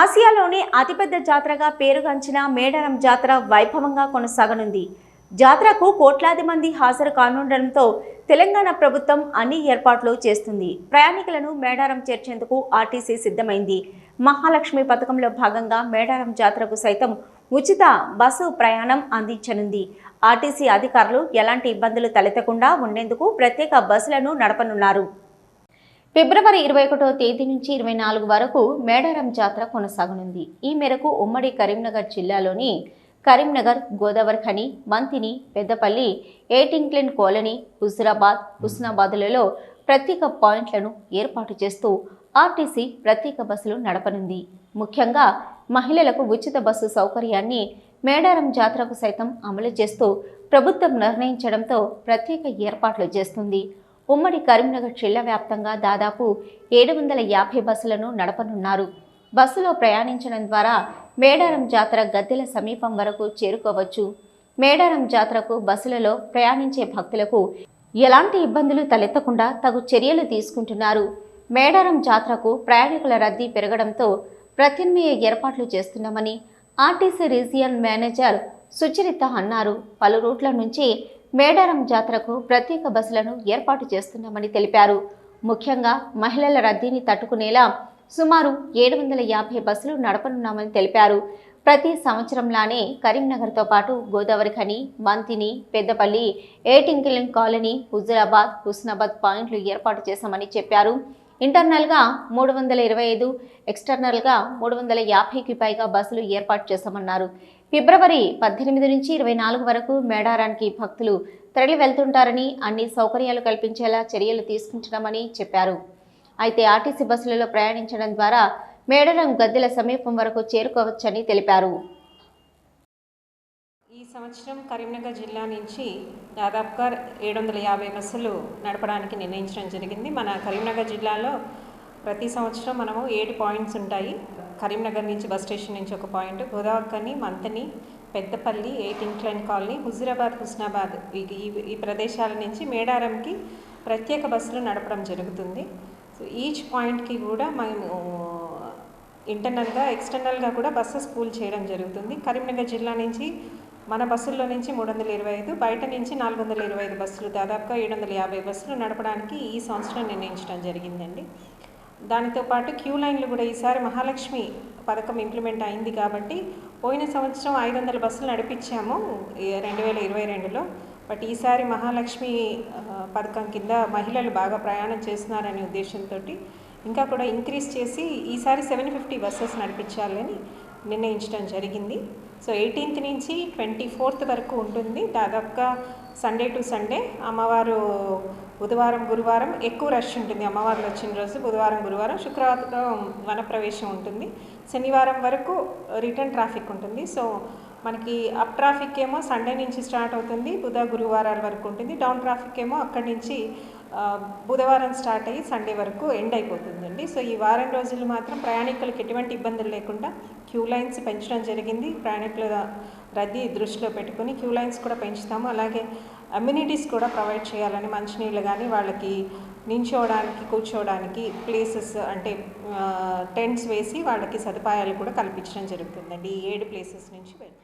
ఆసియాలోనే అతిపెద్ద జాతరగా పేరుగాంచిన మేడారం జాతర వైభవంగా కొనసాగనుంది. జాతరకు కోట్లాది మంది హాజరు కానుండడంతో తెలంగాణ ప్రభుత్వం అన్ని ఏర్పాట్లు చేస్తుంది. ప్రయాణికులను మేడారం చేర్చేందుకు ఆర్టీసీ సిద్ధమైంది. మహాలక్ష్మి పథకంలో భాగంగా మేడారం జాతరకు సైతం ఉచిత బస్సు ప్రయాణం అందించనుంది. ఆర్టీసీ అధికారులు ఎలాంటి ఇబ్బందులు తలెత్తకుండా ఉండేందుకు ప్రత్యేక బస్సులను నడపనున్నారు. ఫిబ్రవరి ఇరవై ఒకటో తేదీ నుంచి ఇరవై నాలుగు వరకు మేడారం జాతర కొనసాగనుంది. ఈ మేరకు ఉమ్మడి కరీంనగర్ జిల్లాలోని Karimnagar Godavari Khani Manthani Peddapalli eight incline colony Huzurabad హుస్నాబాద్లలో ప్రత్యేక పాయింట్లను ఏర్పాటు చేస్తూ ఆర్టీసీ ప్రత్యేక బస్సులు నడపనుంది. ముఖ్యంగా మహిళలకు ఉచిత బస్సు సౌకర్యాన్ని మేడారం జాతరకు సైతం అమలు చేస్తూ ప్రభుత్వం నిర్ణయించడంతో ప్రత్యేక ఏర్పాట్లు చేస్తుంది. ఉమ్మడి కరీంనగర్ జిల్లా వ్యాప్తంగా దాదాపు ఏడు వందల యాభై బస్సులను నడపనున్నారు. బస్సులో ప్రయాణించడం ద్వారా మేడారం జాతర గద్దెల సమీపం వరకు చేరుకోవచ్చు. మేడారం జాతరకు బస్సులలో ప్రయాణించే భక్తులకు ఎలాంటి ఇబ్బందులు తలెత్తకుండా తగు చర్యలు తీసుకుంటున్నారు. మేడారం జాతరకు ప్రయాణికుల రద్దీ పెరగడంతో ప్రత్యామ్నాయ ఏర్పాట్లు చేస్తున్నామని ఆర్టీసీ రీజియన్ మేనేజర్ సుచరిత అన్నారు. పలు రూట్ల నుంచి మేడారం జాతరకు ప్రత్యేక బస్సులను ఏర్పాటు చేస్తున్నామని తెలిపారు. ముఖ్యంగా మహిళల రద్దీని తట్టుకునేలా సుమారు ఏడు వందల యాభై బస్సులు నడపనున్నామని తెలిపారు. ప్రతి సంవత్సరంలానే కరీంనగర్తో పాటు Godavari Khani Manthani Peddapalli eight incline colony Huzurabad Husnabad పాయింట్లు ఏర్పాటు చేశామని చెప్పారు. ఇంటర్నల్గా మూడు వందల ఇరవై ఐదు ఎక్స్టర్నల్గా మూడు వందల యాభైకి పైగా బస్సులు ఏర్పాటు చేశామన్నారు. ఫిబ్రవరి పద్దెనిమిది నుంచి ఇరవై నాలుగు వరకు మేడారానికి భక్తులు తరలి వెళ్తుంటారని అన్ని సౌకర్యాలు కల్పించేలా చర్యలు తీసుకుంటున్నామని చెప్పారు. అయితే ఆర్టీసీ బస్సులలో ప్రయాణించడం ద్వారా మేడారం గద్దెల సమీపం వరకు చేరుకోవచ్చని తెలిపారు. సంవత్సరం కరీంనగర్ జిల్లా నుంచి దాదాపుగా ఏడు వందల యాభై బస్సులు నడపడానికి నిర్ణయించడం జరిగింది. మన కరీంనగర్ జిల్లాలో ప్రతి సంవత్సరం మనము ఏడు పాయింట్స్ ఉంటాయి. కరీంనగర్ నుంచి బస్ స్టేషన్ నుంచి ఒక point Godavarikhani Manthani Peddapalli eight incline colony Huzurabad Husnabad ఈ- ఈ ప్రదేశాల నుంచి మేడారంకి ప్రత్యేక బస్సులు నడపడం జరుగుతుంది. సో ఈచ్ పాయింట్కి కూడా మేము ఇంటర్నల్గా ఎక్స్టర్నల్గా కూడా బస్సెస్ పూల్ చేయడం జరుగుతుంది. కరీంనగర్ జిల్లా నుంచి మన బస్సుల్లో నుంచి మూడు వందల ఇరవై ఐదు బయట నుంచి నాలుగు వందల ఇరవై ఐదు బస్సులు దాదాపుగా ఏడు వందల యాభై బస్సులు నడపడానికి ఈ సంవత్సరం నిర్ణయించడం జరిగిందండి. దానితో పాటు క్యూ లైన్లు కూడా ఈసారి మహాలక్ష్మి పథకం ఇంప్లిమెంట్ అయింది కాబట్టి పోయిన సంవత్సరం ఐదు వందల బస్సులు నడిపించాము రెండు వేల ఇరవై రెండులో. బట్ ఈసారి మహాలక్ష్మి పథకం కింద మహిళలు బాగా ప్రయాణం చేస్తున్నారనే ఉద్దేశంతో ఇంకా కూడా ఇంక్రీజ్ చేసి ఈసారి సెవెన్ ఫిఫ్టీ బస్సెస్ నడిపించాలని నిర్ణయించడం జరిగింది. సో ఎయిటీన్త్ నుంచి ట్వంటీ ఫోర్త్ వరకు ఉంటుంది. దాదాపుగా సండే టు సండే అమ్మవారు బుధవారం గురువారం ఎక్కువ రష్ ఉంటుంది. అమ్మవార్లు వచ్చిన రోజు బుధవారం గురువారం శుక్రవారం వనప్రవేశం ఉంటుంది. శనివారం వరకు రిటర్న్ ట్రాఫిక్ ఉంటుంది. సో మనకి అప్ ట్రాఫిక్ ఏమో సండే నుంచి స్టార్ట్ అవుతుంది. బుధ గురువారాల వరకు ఉంటుంది. డౌన్ ట్రాఫిక్ ఏమో అక్కడి నుంచి బుధవారం స్టార్ట్ అయ్యి సండే వరకు ఎండ్ అయిపోతుందండి. సో ఈ వారం రోజులు మాత్రం ప్రయాణికులకు ఎటువంటి ఇబ్బందులు లేకుండా క్యూ లైన్స్ పెంచడం జరిగింది. ప్రయాణికుల రద్దీ దృష్టిలో పెట్టుకుని క్యూ లైన్స్ కూడా పెంచుతాము. అలాగే అమ్యూనిటీస్ కూడా ప్రొవైడ్ చేయాలని మంచినీళ్ళు కానీ వాళ్ళకి నించోవడానికి కూర్చోవడానికి ప్లేసెస్ అంటే టెంట్స్ వేసి వాళ్ళకి సదుపాయాలు కూడా కల్పించడం జరుగుతుందండి. ఈ ఏడు ప్లేసెస్ నుంచి వెళ్తారు